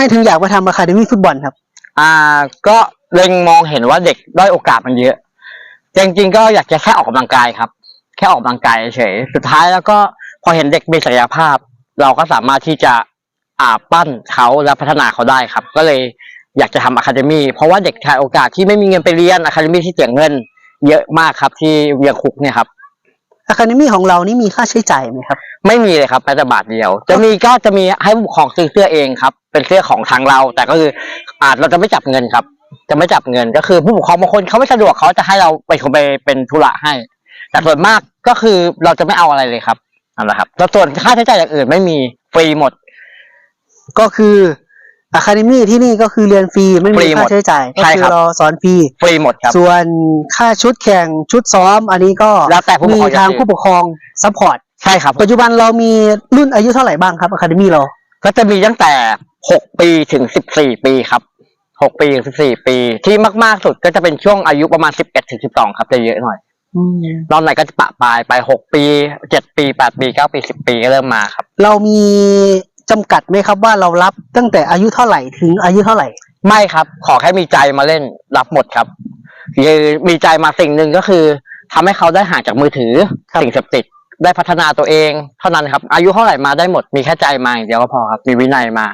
ไมถึงอยากมาทำอะคาเดมี่ฟุตบอลครับ อ่า ก็เล็งมองเห็นว่าเด็กด้อยโอกาสมันเยอะ จริงๆก็อยากจะแค่ออกกำลังกายครับ แค่ออกกำลังกายเฉยสุดท้ายแล้วก็พอเห็นเด็กมีศักยภาพ เราก็สามารถที่จะอ่าปั้นเขาและพัฒนาเขาได้ครับ ก็เลยอยากจะทำอะคาเดมี่เพราะว่าเด็กชายโอกาสที่ไม่มีเงินไปเรียนอะคาเดมี่ที่เสียเงิน เยอะมากครับที่เวียงคุกเนี่ยครับ อะคาเดมี่ของเรานี่มีค่าใช้จ่ายไหมครับ ไม่มีเลยครับแม้แต่บาทเดียว จะมีก็จะมีให้ผู้ปกครองซื้อเสื้อเองครับ เป็นเสื้อของทางเรา แต่ก็คืออาจเราจะไม่จับเงินครับ จะไม่จับเงินก็คือผู้ปกครองบางคนเขาไม่สะดวกเขาจะให้เราไปคนไปเป็นธุระให้ แต่ส่วนมากก็คือเราจะไม่เอาอะไรเลยครับนั่นแหละครับแล้วส่วนค่าใช้จ่ายอย่างอื่นไม่มีฟรีหมด ก็คือ อะคาเดมี่ที่นี่ก็คือเรียนฟรีไม่ฟรีมีหมค่าดใช้จ่ายก็ใช่คืครัอบเราสอนฟรีฟรีหมดครับส่วนค่าชุดแข่งชุดซ้อม อันนี้ก็แล้วแต่ผู้ปกมีครองจะทางซื้อผู้ปกครองซัพพอร์ตใช่ครับปัจจุบันเรามีรุ่นอายุเท่าไหร่บ้างครับอะคาเดมี่เรา ก็จะมีตั้งแต่หกปีถึงสิบสี่ปีครับหกปีถึงสิบสี่ปี ที่มาก ๆ สุดก็จะเป็นช่วงอายุประมาณสิบเอ็ดถึงสิบสองครับจะเยอะหน่อยรอบไหนก็จะปะปลายไปหกปีเจ็ดปีแปดปีเก้าปีสิบปีก็เริ่มมาครับ เรามี จำกัดไหมครับว่าเรารับตั้งแต่อายุเท่าไหร่ถึงอายุเท่าไหร่ ไม่ครับ ขอแค่มีใจมาเล่นรับหมดครับคือมีใจมาสิ่งหนึ่งก็คือทำให้เขาได้ห่างจากมือถือ ครับ สิ่งเสพติดได้พัฒนาตัวเอง เท่านั้นครับ อายุเท่าไหร่มาได้หมดมีแค่ใจมาอย่างเดียวก็พอครับมีวินัยมา